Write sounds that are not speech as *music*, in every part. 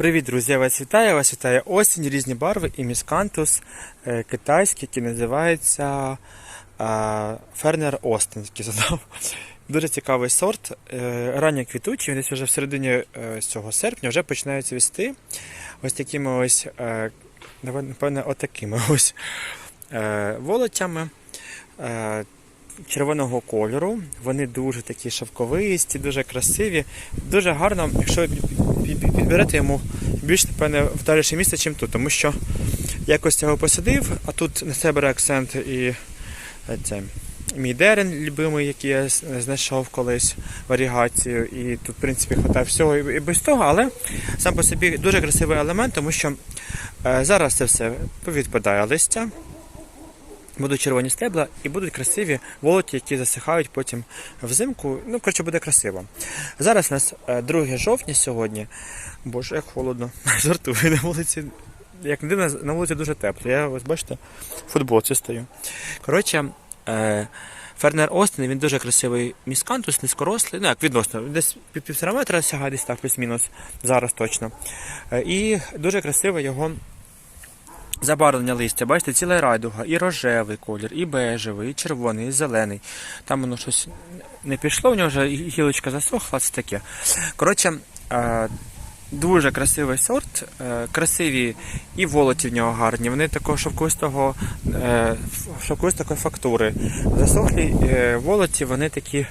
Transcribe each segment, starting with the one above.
Привіт, друзі! Я вас вітаю. Вас вітає осінь, різні барви і міскантус е, китайський, який називається е, Фернер який задав. Дуже цікавий сорт. Е, Ранньо квітучий, десь вже в середині цього серпня вже починають цвісти. Ось такими ось, напевно, отакими *laughs* ось волотями. Червоного кольору. Вони дуже такі шовковисті, дуже красиві. Дуже гарно, якщо підберете йому більш, напевне, вдаліше місце, ніж тут. Тому що якось його посадив, а тут на себе акцент і е, це. Мій дерен любимий, який я знайшов колись варігацію, і тут, в принципі, хватає всього і без того, але сам по собі дуже красивий елемент, тому що е, зараз це все повідпадає листя, будуть червоні стебла і будуть красиві волоті, які засихають потім взимку. Ну, коротше, буде красиво. Зараз у нас е, 2 жовтня сьогодні. Боже, як холодно. *laughs* Жартую на вулиці. Як не дивно, на вулиці дуже тепло. Я ось бачите, в футболці стою. Коротше, е, Фернер Остин, він дуже красивий міскантус, низькорослий, ну як відносно, десь пів- півтора метра сягає, десь так, плюс-мінус, зараз точно. Е, і дуже красиве його забарвлення листя. Бачите, ціла райдуга, і рожевий колір, і бежевий, і червоний, і зелений. Там воно щось не пішло, в нього вже гілочка засохла, це таке. Коротше, е, дуже красивий сорт, е, красиві і волоті в нього гарні. Вони такого шовковистого, е, фактури. Засохлі волоті, вони такі.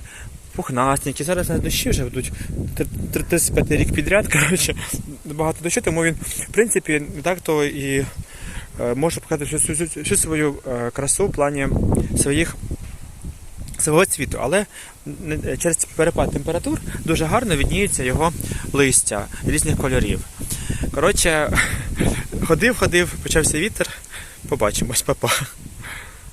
Пухнастенькі, зараз на дощі вже йдуть 35 рік підряд. *laughs* Коротше, багато дощу, тому він, в принципі, так то і може показати всю, всю, свою е, красу в плані своїх свого цвіту, але через перепад температур дуже гарно відніються його листя різних кольорів. Коротше, *laughs* ходив, ходив, почався вітер. Побачимось, папа.